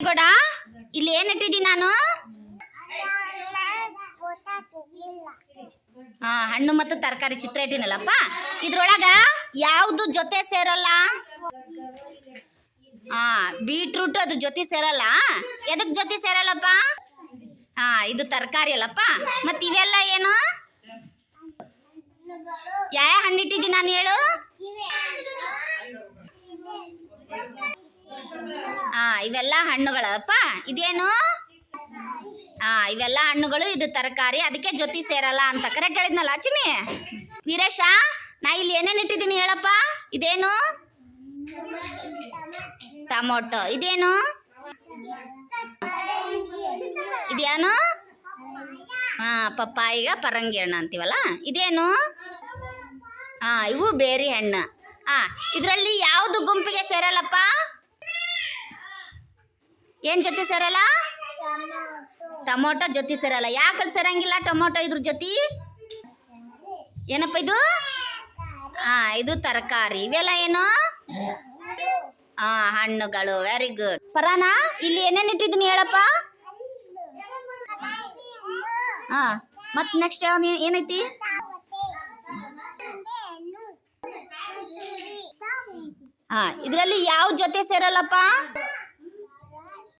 ಕೂಡ ಇಲ್ಲಿ ಏನ್ ಇಟ್ಟಿದ್ದೀನಿ ನಾನು? ಹಾ, ಹಣ್ಣು ಮತ್ತು ತರಕಾರಿ ಚಿತ್ರ ಇಟ್ಟಿನಲ್ಲಪ್ಪ. ಇದ್ರೊಳಗ ಯಾವ್ದು ಜೊತೆ ಸೇರಲ್ಲ? ಹಾ, ಬೀಟ್ರೂಟ್ ಅದ್ರ ಜೊತೆ ಸೇರಲ್ಲ? ಎದಕ್ ಜೊತೆ ಸೇರಲ್ಲಪ್ಪ? ಹಾ, ಇದು ತರಕಾರಿ ಅಲ್ಲಪ್ಪ. ಮತ್ ಇವೆಲ್ಲ ಏನು? ಯಾವ ಹಣ್ಣು ಇಟ್ಟಿದ್ದೀನಿ ನಾನು ಹೇಳು? ಹಾ ಇವೆಲ್ಲ ಹಣ್ಣುಗಳಪ್ಪ, ಇದೇನು? ಹಾ ಇವೆಲ್ಲ ಹಣ್ಣುಗಳು, ಇದು ತರಕಾರಿ, ಅದಕ್ಕೆ ಜೊತೆ ಸೇರಲ್ಲ ಅಂತ ಕರೆಕ್ಟ್ ಹೇಳಿದ್ನಲ್ಲ ಚಿನಿ ವೀರೇಶ, ನಾ ಇಲ್ಲಿ ಏನೇನು ಇಟ್ಟಿದ್ದೀನಿ ಹೇಳಪ್ಪ? ಇದೇನು? ಟೊಮೊಟೊ. ಇದೇನು? ಇದೇನು ಹಾ ಪಪ್ಪಾಯಿಗ ಪರಂಗಿ ಹಣ್ಣು ಅಂತೀವಲ್ಲ? ಇದೇನು? ಹಾ ಇವು ಬೇರಿ ಹಣ್ಣು. ಹಾ ಇದರಲ್ಲಿ ಯಾವುದು ಗುಂಪಿಗೆ ಸೇರಲ್ಲಪ್ಪ? ಏನ್ ಜೊತೆ ಸೇರಲ್ಲ? ಟೊಮೊಟೊ ಜೊತೆ ಸೇರಲ್ಲ. ಯಾಕೆ ಸೇರಂಗಿಲ್ಲ ಟೊಮೊಟೊ ಇದ್ರ ಜೊತೆ? ಏನಪ್ಪ ಇದು? ಹಾ ಇದು ತರಕಾರಿ. ಇವೆಲ್ಲ ಏನು? ಹಾ ಹಣ್ಣುಗಳು. ವೆರಿ ಗುಡ್ ಪರಾನ ಇಲ್ಲಿ ಏನೇನು ಇಟ್ಟಿದ್ದೀನಿ ಹೇಳಪ್ಪ? ಹಾ ಮತ್ ನೆಕ್ಸ್ಟ್ ಯಾವ ಏನೈತಿ? ಹಾ ಇದರಲ್ಲಿ ಯಾವ ಜೊತೆ ಸೇರಲ್ಲಪ್ಪ?